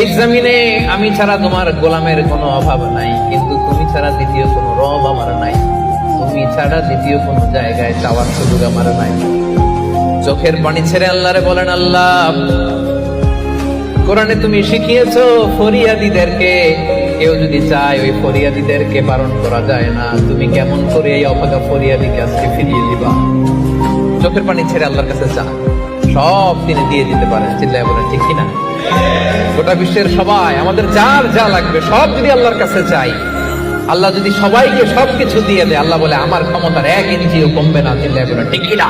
এই জমিনে আমি ছাড়া তোমার গোলামের কোনো অভাব নাই, কিন্তু তুমি ছাড়া দ্বিতীয় কোনো রব আমার নাই। তুমি ছাড়া দ্বিতীয় কোনো জায়গায় চাওয়ার সুযোগ আমার নাই। চোখের পানি ছেড়ে আল্লাহরে বলেন, আল্লাহ, কোরআনে তুমি শিখিয়েছো ফরিয়াদিদেরকে। কেউ যদি চায় ওই ফরিয়াদিদেরকে বারণ করা যায় না। তুমি কেমন করে এই অভাগা ফরিয়াদিকে আজকে ফিরিয়ে দিবা? চোখের পানি ছেড়ে আল্লাহর কাছে চা সব তিনি দিয়ে দিতে পারেন, চিল্লায় বলেন, ঠিক কিনা? গোটা বিশ্বের সবাই, আমাদের যার যা লাগবে, সব যদি আল্লাহর কাছে চাই, আল্লাহ যদি সবাইকে সবকিছু দিয়ে দেয়, আল্লাহ বলে, আমার ক্ষমতার এক ইঞ্চিও কমবে না, চিল্লায় বলেন, ঠিক কিনা?